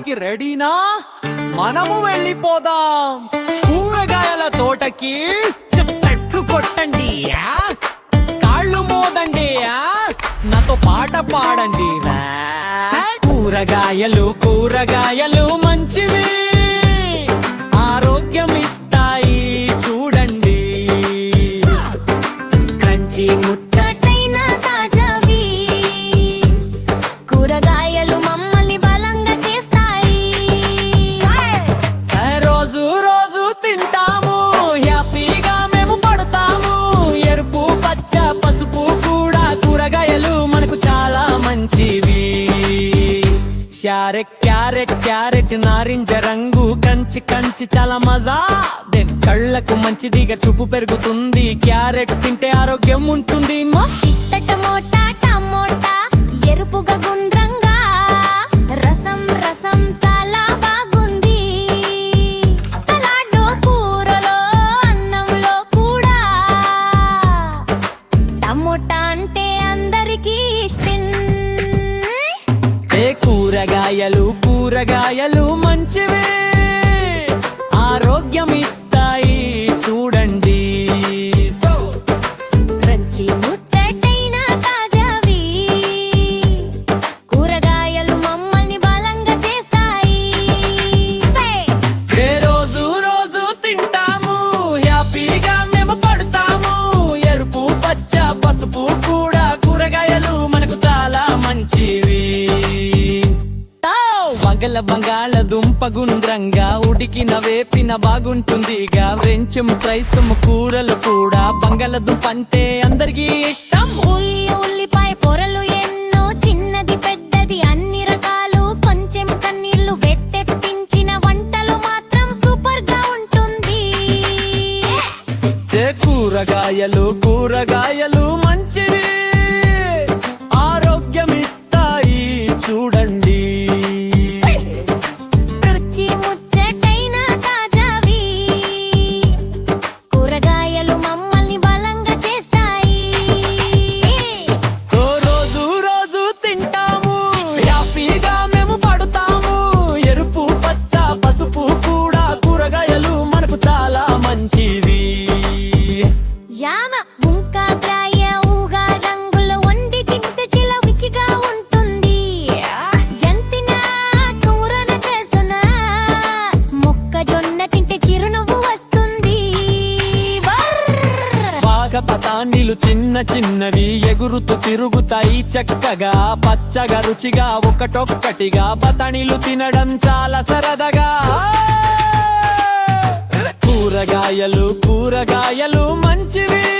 పనికి రెడీనా? మనము వెళ్ళిపోదాం. కూరగాయల తోటకి చెట్లు కొట్టండి కాళ్ళు మోదండి నాతో పాట పాడండి కూరగాయలు కూరగాయలు మంచివి. క్యారెట్ క్యారెట్ నారింజ రంగు కంచి కంచి చాలా మజా. దెన్ కళ్ళకు మంచిదిగా చూపు పెరుగుతుంది. క్యారెట్ తింటే ఆరోగ్యం ఉంటుంది. ఎరుపుగా గుండ్రంగా. రసం రసం చాలా బాగుంది. సలాడ్లో కూరలో అన్నంలో కూడా. టమోటా అంటే అందరికీ ఇష్టం. కూరగాయలు కూరగాయలు మంచివే. ఆరోగ్యం పగల బంగాళ దుంప గుండ్రంగా ఉడికిన వేపిన బాగుంటుందిగా వెంచం ప్రైసం కూరలు కూడా బంగాళదుంప అంటే అందరికీ ఇష్టం. ఉల్లి ఉల్లిపాయ పొరలు చిన్నవి ఎగురుతూ తిరుగుతాయి చక్కగా పచ్చగా రుచిగా ఒకటొక్కటిగా బతాణీలు తినడం చాలా సరదాగా. కూరగాయలు కూరగాయలు మంచివి.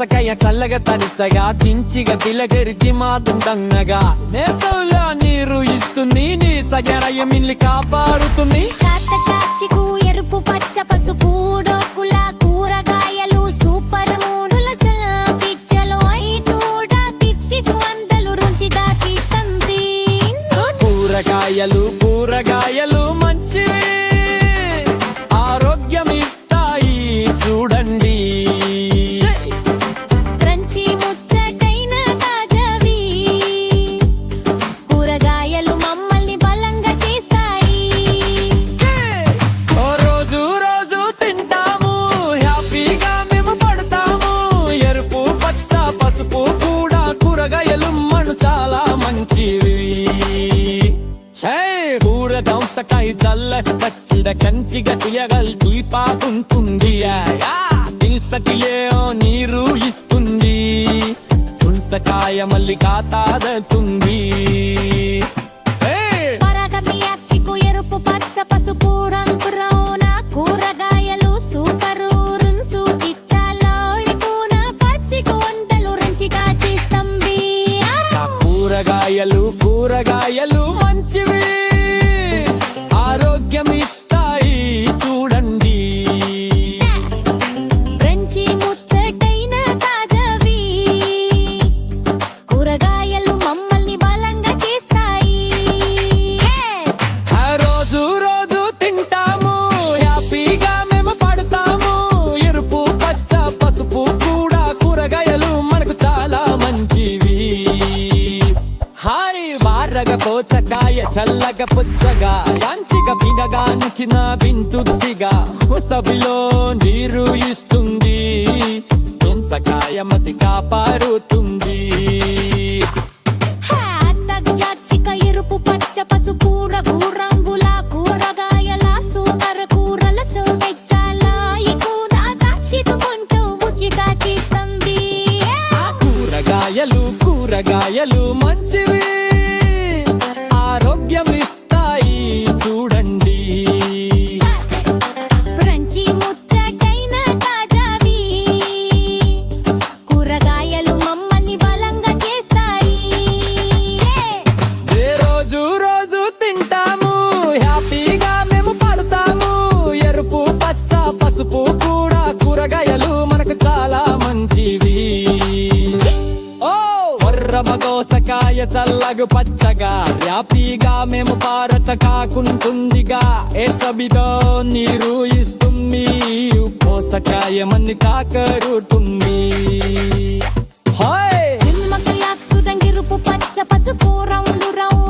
రాజు చల్లగా తనిసగా చించిగా తిలగరికి మాతుండగా నేసవులా నీరు ఇస్తుంది నీ సగరయ్య మిల్లి కాపాడుతుంది. ఎరుపు పచ్చ పసుపు పచ్చిడ కంచిగా తియగల్ తులిపాకుంటుంది దిల్సటిలే నీరు ఇస్తుంది. పుంసకాయ మళ్ళీ చల్లగా పుచ్చగా యాంచిగా బిగగానికి నా వింటుద్దిగా ఉసవిలో నీరు ఇస్తుంది. ఎంసకాయమతి కాపారుతుంది చల్లగు పచ్చగా యాపీగా మేము భారత కాకుంటుందిగా. ఏ సబిదో నీరు ఇస్తుంది పోసకాయమని కాకరుతుంది హాయ్! పచ్చ పసుపు రంగు రంగు